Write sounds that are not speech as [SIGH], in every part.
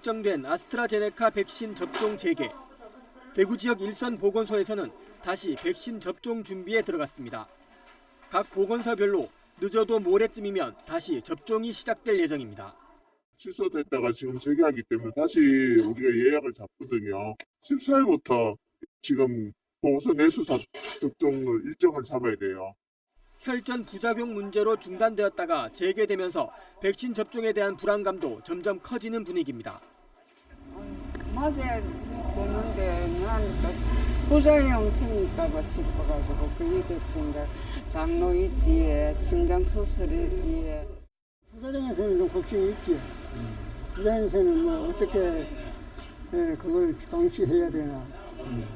결정된 아스트라제네카 백신 접종 재개. 대구 지역 일선 보건소에서는 다시 백신 접종 준비에 들어갔습니다. 각 보건소별로 늦어도 모레쯤이면 다시 접종이 시작될 예정입니다. 취소됐다가 지금 재개하기 때문에 다시 우리가 예약을 잡거든요. 14일부터 지금 보고서 내수사 접종을 일정을 잡아야 돼요. 혈전 부작용 문제로 중단되었다가 재개되면서 백신 접종에 대한 불안감도 점점 커지는 분위기입니다. 맞아야 되는데 난또 부작용 생길까봐 싶어가지고 그게 됐습니다. 장로 있지, 심장 수술 있지. 부사장에서는 좀 걱정이 있지. 부사장에서는 뭐 어떻게 예, 그걸 방치해야 되나.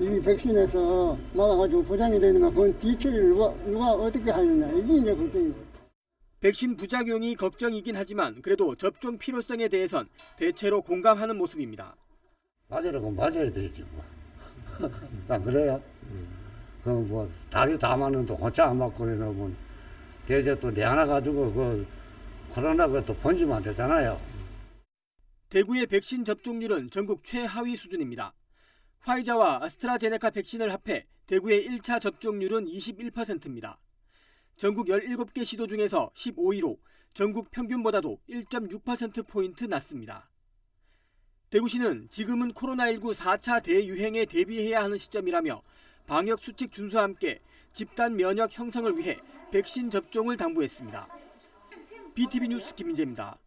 이 백신에서 막아가지고 부장이 되는가, 그건 뒤처리를 누가, 누가 어떻게 하느냐. 이게 이제 걱정이지. 백신 부작용이 걱정이긴 하지만 그래도 접종 필요성에 대해선 대체로 공감하는 모습입니다. 맞으라고 맞아야 되지 뭐. [LAUGHS] 나 그래요. 그뭐 다리 다 맞는데 혼자 안 맞고 이러면 대제 또내 하나 가지고 그 코로나가 또 번지면 안 되잖아요. 대구의 백신 접종률은 전국 최하위 수준입니다. 화이자와 아스트라제네카 백신을 합해 대구의 1차 접종률은 21%입니다. 전국 17개 시도 중에서 15위로 전국 평균보다도 1.6%포인트 낮습니다. 대구시는 지금은 코로나19 4차 대유행에 대비해야 하는 시점이라며 방역 수칙 준수와 함께 집단 면역 형성을 위해 백신 접종을 당부했습니다. BTV 뉴스 김민재입니다.